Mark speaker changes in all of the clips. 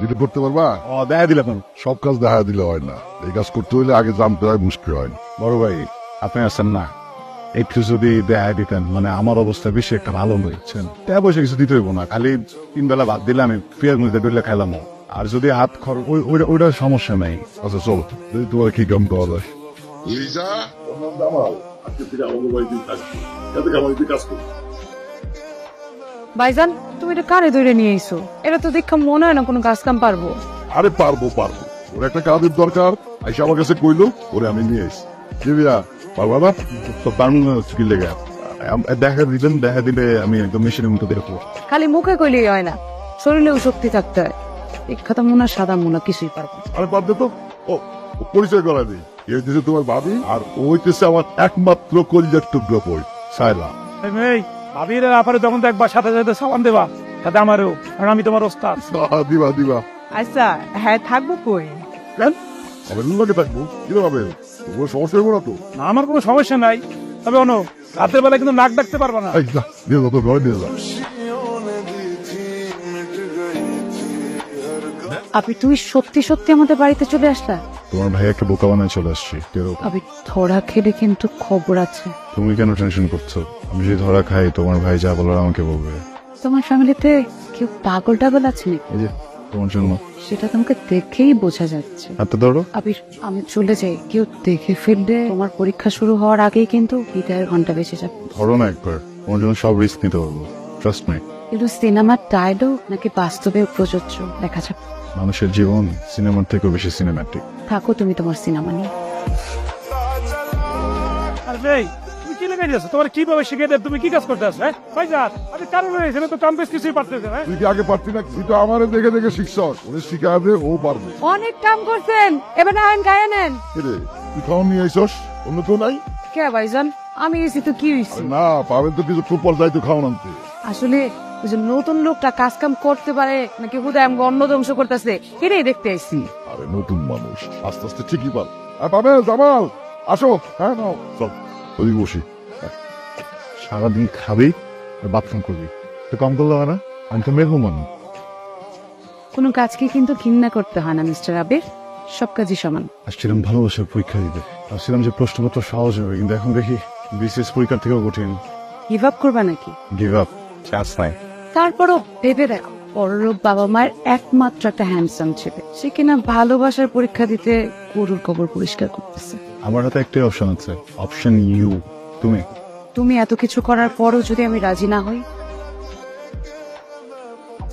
Speaker 1: যেটা করতে পারবা?
Speaker 2: ও দেখা দিলে
Speaker 1: সব কাজ দেখা দিলে হয় না। এই কাজ করতে হইলে আগে জানতে হয় মুশকিল হয়
Speaker 2: বড় ভাই আপনি আছেন না। একটু যদি দেখা দিতেন মানে আমার অবস্থা বেশি একটা ভালো হয়েছেন টাকা পয়সা কিছু দিতে হইব না খালি তিন বেলা ভাত দিলে আমি পেঁয়াজ মধ্যে ডলে খাইলাম। আর যদি হাত খরচ ওইটা সমস্যা নাই।
Speaker 1: আচ্ছা চলো। দেখি তোমার কি কাম করা যায়? লিজা? দামাল আজকে থেকে আমাদের বাড়িতে থাকবে যাতে আমার কাজ করবে
Speaker 3: ভাইজান তুমি এটা কারে ধরে নিয়ে এসো এটা তো দেখা মনে হয় না কোনো কাজ কাম পারব।
Speaker 1: আরে পারব পারব। ওর একটা কাজের দরকার। আইসা আমার কাছে কইলো ওরে আমি নিয়ে এসি দেবিয়া পারবা না
Speaker 2: তো পারুন কি লেগে। দেখা দিবেন দেখা দিলে আমি একদম মেশিনের মতো দেখব।
Speaker 3: খালি মুখে কইলেই হয় না শরীরেও শক্তি থাকতে হয়। এক কথা মোনা সাদা মোনা কিছুই পারব।
Speaker 1: আরে পারবে তো। ও পরিচয় করা দিই। এ হইতেছে তোমার ভাবি আর ও হইতেছে আমার একমাত্র কলিজার টুকরো বই সাইলা
Speaker 4: ভাবির আপারে তখন তো একবার সাথে সাথে সাবান দেবা সাথে আমারও কারণ আমি তোমার ওস্তাদ।
Speaker 1: দিবা দিবা।
Speaker 5: আচ্ছা হ্যাঁ থাকব কই?
Speaker 1: কেন? হবে লোকে থাকব? হবে তোমার সমস্যা হইব না তো?
Speaker 4: না আমার কোনো সমস্যা নাই। তবে অনো রাতের বেলা কিন্তু নাক ডাকতে পারবা না।
Speaker 1: এই যা নিয়ে যা তোর ঘরে নিয়ে যা
Speaker 3: আপনি তুমি সত্যি সত্যি আমাদের বাড়িতে চলে আসলা?
Speaker 2: তোমার ভাই একটা বোকা বানায় চলে আসছি।
Speaker 3: আপনি ধরা খেলে কিন্তু খবর আছে।
Speaker 2: তুমি কেন টেনশন করছ? আমি যদি ধরা খাই তোমার ভাই যা বলার আমাকে বলবে।
Speaker 3: তোমার ফ্যামিলিতে কেউ পাগল টাগল আছে নাকি?
Speaker 2: এই যে তোমার জন্য।
Speaker 3: সেটা তোমাকে দেখেই বোঝা যাচ্ছে।
Speaker 2: হাতে ধরো।
Speaker 3: আবির আমি চলে যাই। কেউ দেখে ফেললে তোমার পরীক্ষা শুরু হওয়ার আগেই কিন্তু বিদায়ের ঘণ্টা বেঁচে যাবে।
Speaker 2: ধরো না একবার। তোমার জন্য সব রিস্ক নিতে পারব। ট্রাস্ট মি
Speaker 3: কিন্তু সিনেমার ডায়লগ নাকি বাস্তবে প্রযোজ্য দেখা যাক।
Speaker 2: মানুষের জীবন সিনেমার থেকেও বেশি সিনেম্যাটিক
Speaker 3: থাকো তুমি তোমার সিনেমা নিয়ে।
Speaker 4: আরে তুমি কি লেগে যাচ্ছ তোমার কীভাবে শিখে দেব? তুমি কি কাজ করতে আসো হ্যাঁ? ভাইজান আমি কারণ এখানে তো কাম বেশ কিছুই পারতেছে হ্যাঁ?
Speaker 1: তুই কি আগে পারতি না তুই তো আমারে দেখে দেখে শিখছস ওরে শিখা দে ও পারবে।
Speaker 3: অনেক কাম করছেন। এবার আইন গায়ে নেন।
Speaker 1: রে? তুই খাওয়া নিয়ে আইসস? অন্য তো নাই?
Speaker 3: কে ভাইজান? আমি এসি তো কি
Speaker 1: আরে না পাবেন তো কিছু খুব পর্যায়ে তো খাওয়া আনতে।
Speaker 3: আসলে যে নতুন লোকটা কাজ কাম করতে পারে নাকি হুদায় আমাকে অন্ন ধ্বংস করতেছে এটাই দেখতে আইসি
Speaker 1: আরে নতুন মানুষ আস্তে আস্তে ঠিকই পার আর পাবে জামাল আসো হ্যাঁ নাও চল ওই বসি।
Speaker 2: সারাদিন খাবি আর বাথরুম করবি। তো কম করলে হয় না? আমি তো মেহমান।
Speaker 3: কোনো কাজকে কিন্তু ঘৃণা করতে হয় না মিস্টার আবির। সব কাজই সমান।
Speaker 2: আসছিলাম ভালোবাসার পরীক্ষা দিতে। ভাবছিলাম যে প্রশ্নপত্র সহজ হবে কিন্তু এখন দেখি বিশেষ পরীক্ষার থেকেও কঠিন।
Speaker 3: গিভ আপ করবা নাকি?
Speaker 2: গিভ আপ চান্স নাই।
Speaker 3: তারপরও ভেবে দেখো পরলোক বাবা মায়ের একমাত্র একটা হ্যান্ডসাম ছেলে। সে কিনা ভালোবাসার পরীক্ষা দিতে গরুর কবর পরিষ্কার করতেছে।
Speaker 2: আমার হাতে একটাই অপশন আছে অপশন ইউ তুমি?
Speaker 3: তুমি এত কিছু করার পরও যদি আমি রাজি না হই?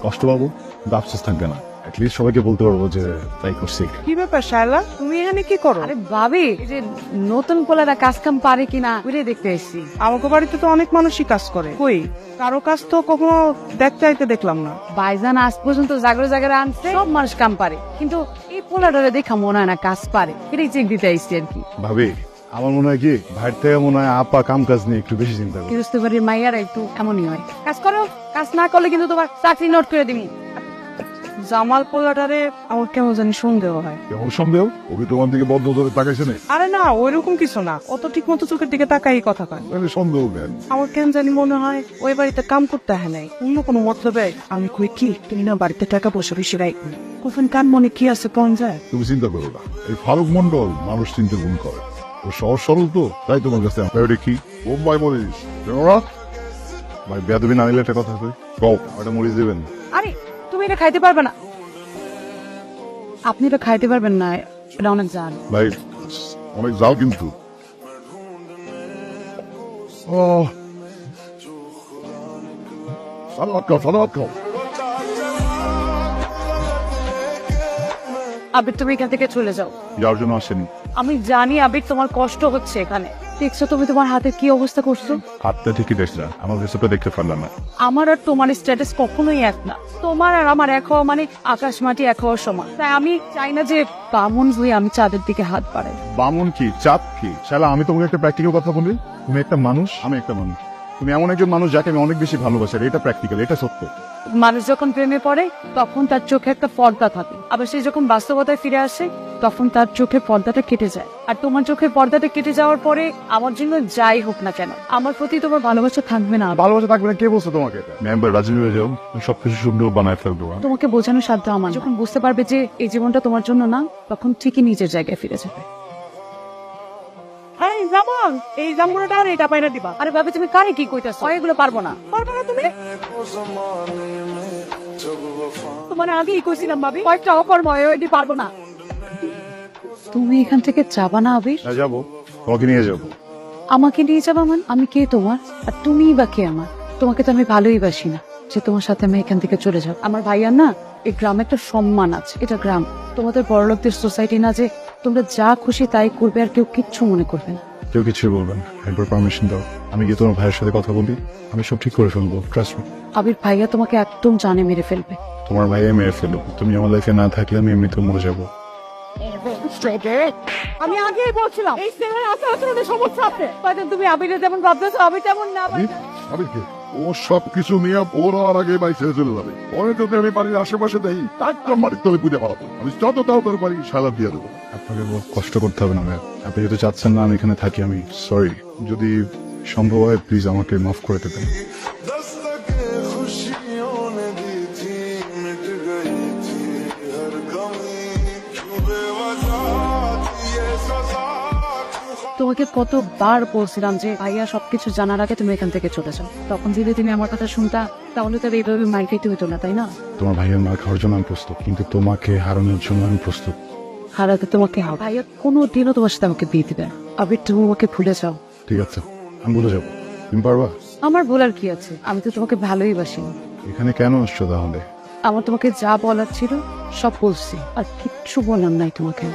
Speaker 2: কষ্ট পাবো কিন্তু আফসোস থাকবে না। অ্যাটলিস্ট সবাইকে বলতে পারব যে তাই করছি।
Speaker 5: কি ব্যাপার শায়লা? তুমি এখানে কি করো?
Speaker 3: আরে ভাবি এই যে নতুন পোলারা কাজ কাম পারে কিনা ওইটাই দেখতে এসেছি।
Speaker 5: আমাকে বাড়িতে তো অনেক মানুষই কাজ করে। কই? কারও কাজ তো কখনো দেখতে আইতে দেখলাম না।
Speaker 3: বাইজান আজ পর্যন্ত জাগরে জাগরে আনছে সব মানুষ কাম পারে। কিন্তু এই পোলাটারে দেখা মনে হয় না কাজ পারে। এটাই চেক দিতে আইসি আর কি।
Speaker 2: ভাবি আমার মনে হয় কি ভাইয়ের থেকে মনে হয় আপা কাম কাজ নিয়ে একটু বেশি চিন্তা করে।
Speaker 3: গৃহস্থ বাড়ির মাইয়ারা একটু এমনই হয়। কাজ করো কাজ না করলে কিন্তু তোমার চাকরি নোট করে দিবি।
Speaker 5: জামাল পোলাটারে আমার কেমন জানি সন্দেহ হয়।
Speaker 1: কেমন সন্দেহ? ওকে তোমার দিকে বন্ধ ধরে তাকাইছে না
Speaker 5: আরে না ওইরকম কিছু না। অত ঠিক মতো চোখের দিকে তাকাই কথা কয়।
Speaker 1: তাহলে সন্দেহ কেন?
Speaker 5: আমার কেন জানি মনে হয় ওই বাড়িতে কাম করতে হয় নাই। অন্য কোনো মতলবে আমি কই কি তুমি না বাড়িতে টাকা পয়সা বেশি রাখো কখন কার মনে কি আছে কোন যায়?
Speaker 1: তুমি চিন্তা করো না। এই ফারুক মন্ডল মানুষ চিনতে গুণ করে। ও সহজ সরল তো তাই তোমার কাছে আমি কি? বোম্বাই মরিস জানো না
Speaker 2: ভাই বেয়াদবি না নিলে একটা কথা
Speaker 1: কও
Speaker 2: ওটা মরিচ দিবেন
Speaker 3: আরে এটা খাইতে পারবে না। আপনি এটা খাইতে পারবেন না এটা অনেক জান
Speaker 1: ভাই অনেক যাও কিন্তু। ও। সালাদ খাও সালাদ খাও।
Speaker 3: আবির তুমি এখান থেকে চলে যাও।
Speaker 2: যাওয়ার জন্য আসেনি।
Speaker 3: আমি জানি আবির তোমার কষ্ট হচ্ছে এখানে। দেখছ তুমি তোমার হাতে কি অবস্থা করছ?
Speaker 2: হাতটা ঠিকই দেখছে আমার রেসিপিটা দেখতে পারলাম না।
Speaker 3: আমার আর তোমার স্ট্যাটাস কখনোই এক না। তোমার আর আমার এক হওয়া মানে আকাশ মাটি এক হওয়ার সমান। তাই আমি চাই না যে বামন হয়ে আমি চাঁদের দিকে হাত বাড়াই।
Speaker 2: বামন কি? চাপ কি? শালা আমি তোমাকে একটা প্র্যাকটিক্যাল কথা বলি। তুমি একটা মানুষ আমি একটা মানুষ। তুমি এমন একজন মানুষ যাকে আমি অনেক বেশি ভালোবাসি আর এটা প্র্যাকটিক্যাল এটা সত্য।
Speaker 3: মানুষ যখন প্রেমে পড়ে তখন তার চোখে একটা পর্দা থাকে। আবার সে যখন বাস্তবতায় ফিরে আসে তখন তার চোখে পর্দাটা কেটে যায়। আর তোমার চোখে পর্দাটা কেটে যাওয়ার পরে আমার জন্য যাই হোক না কেন আমার প্রতি তোমার ভালোবাসা থাকবে না।
Speaker 2: ভালোবাসা থাকবে না কে বলছে তোমাকে? মেম্বার রাজি হয়ে যাও সবকিছু সুন্দর বানায় ফেলব?
Speaker 3: তোমাকে বোঝানোর সাধ্য আমার যখন বুঝতে পারবে যে এই জীবনটা তোমার জন্য না তখন ঠিকই নিজের জায়গায় ফিরে যাবে।
Speaker 5: জামন এই জামগুলোটা আর এটা পাইনা দিবা।
Speaker 3: আরে ভাবে তুমি কারে কি কইতাছো? এগুলো পারব না।
Speaker 5: পারবে না তুমি?
Speaker 3: তোমার আগেই কইছিলাম ভাবি কয়েকটা অকর্ময় এটি পারব না। তুমি এখান থেকে যাবা না আবির?
Speaker 2: হ্যাঁ যাব। তোমাকে নিয়ে যাব।
Speaker 3: আমাকে নিয়ে যাবা মান? আমি কে তোমার? আর তুমিই বা কে আমার? তোমাকে তো আমি ভালোই বাসি না যে তোমার সাথে আমি এখান থেকে চলে যাব। আমার ভাইয়ার না এই গ্রামে একটা সম্মান আছে। এটা গ্রাম। তোমাদের বড়লোকদের সোসাইটি না যে তোমরা যা খুশি তাই করবে আর কেউ কিচ্ছু মনে করবে না।
Speaker 2: কেউ কিছুই বলবেন একবার পারমিশন দাও। আমি গিয়ে তোমার ভাইয়ের সাথে কথা বলি। আমি সব ঠিক করে ফেলব ট্রাস্ট মি
Speaker 3: আবির ভাইয়া তোমাকে একদম জানে মেরে ফেলবে।
Speaker 2: তোমার ভাইয়া মেরে ফেলব তুমি আমার লাইফে না থাকলে আমি এমনিতে মরে যাব।
Speaker 3: আমি আগেই বলছিলাম এই ছেলের আচার আচরণের সমস্যা আছে। তুমি আবিরে যেমন ভাবতেছো আমি তেমন না।
Speaker 1: আবির কি? ও সব কিছু নিয়ে ওর আর আগে বাড়ি ছেড়ে চলে যাবে। পরে যদি আমি বাড়ির আশেপাশে দেই একদম বাড়ির তলে পুজো পাবো আমি যত তাড়াতাড়ি পারি সালা দিয়ে দেবো।
Speaker 2: আপনাকে বহু কষ্ট করতে হবে না ভাইয়া। আপনি যদি চাচ্ছেন না আমি এখানে থাকি আমি সরি যদি সম্ভব হয় প্লিজ আমাকে মাফ করে দেবেন।
Speaker 3: তোমাকে কতবার বলছিলাম যে ভাইয়া সবকিছু জানার আগে তুমি এখান থেকে চলে যাও। তখন যদি তুমি আমার কথা শুনতা তাহলে তো এইভাবে মার খাইতে হতো না তাই না?
Speaker 2: তোমার ভাইয়ের মার খাওয়ার জন্য আমি প্রস্তুত কিন্তু তোমাকে হারানোর জন্য আমি প্রস্তুত।
Speaker 3: হারাতে তোমাকে হবে। ভাইয়া কোনো দিনও তোমার সাথে আমাকে বিয়ে দিবে না। আবির তুমি আমাকে ভুলে যাও।
Speaker 2: ঠিক আছে আমি বলে যাব। তুমি পারবা?
Speaker 3: আমার ভুলার কি আছে? আমি তো তোমাকে ভালোই বাসি।
Speaker 2: এখানে কেন আসছো তাহলে?
Speaker 3: আমার তোমাকে যা বলার ছিল সব বলছি। আর কিচ্ছু বলার নাই তোমাকে।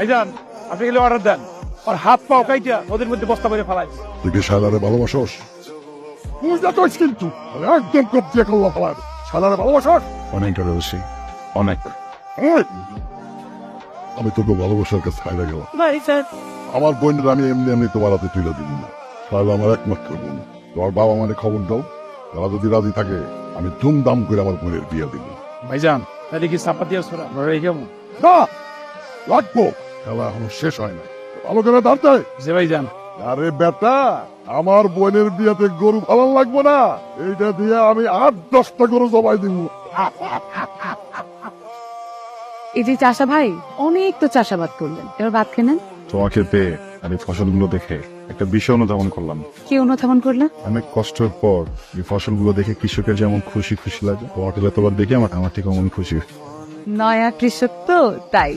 Speaker 4: ভাইজান আপনি গেলে অর্ডার দেন। আর হাত পাও কাইটা ওদের মধ্যে বস্তা করে ফেলাই
Speaker 1: তুই কি শালারে ভালোবাসোস? বুঝতে তোস কিন্তু। আমি একদম কবজে করলাম আমার শালারে ভালোবাসোস?
Speaker 2: অনেকটা রয়েছি। অনেক।
Speaker 1: আমি তোকে ভালোবাসার কাছে খাইলে গেলাম। আমার বোনের আমি এমনি এমনি তোমার হাতে তুলে দিব না। তাহলে আমার একমাত্র বোন। তোমার বাবা মানে খবর দাও। তারা যদি রাজি থাকে আমি ধুমধাম করে আমার বোনের বিয়ে দিব।
Speaker 4: ভাইজান তাহলে কি দিয়ে ছোড়া রেখে
Speaker 1: না লাগবো। খেলা এখনও শেষ হয় না ভালো করে দাঁড়তে
Speaker 4: যে ভাইজান।
Speaker 1: আরে বেটা আমার বোনের বিয়েতে গরু ভালো লাগবো না। এইটা দিয়ে আমি আট দশটা গরু জবাই দিব।
Speaker 3: এই যে চাষা ভাই অনেক তো চাষাবাদ করলেন। এবার ভাত খেয়ে নেন
Speaker 2: তোমাকে পেয়ে আর এই ফসলগুলো দেখে একটা বিষয় অনুধাবন করলাম।
Speaker 3: কি অনুধাবন করলেন?
Speaker 2: অনেক কষ্টের পর এই ফসলগুলো দেখে কৃষকের যেমন খুশি খুশি লাগে তোমাকে তোমার দেখে আমার আমার থেকে অমন খুশি।
Speaker 3: নয়া কৃষক তো তাই।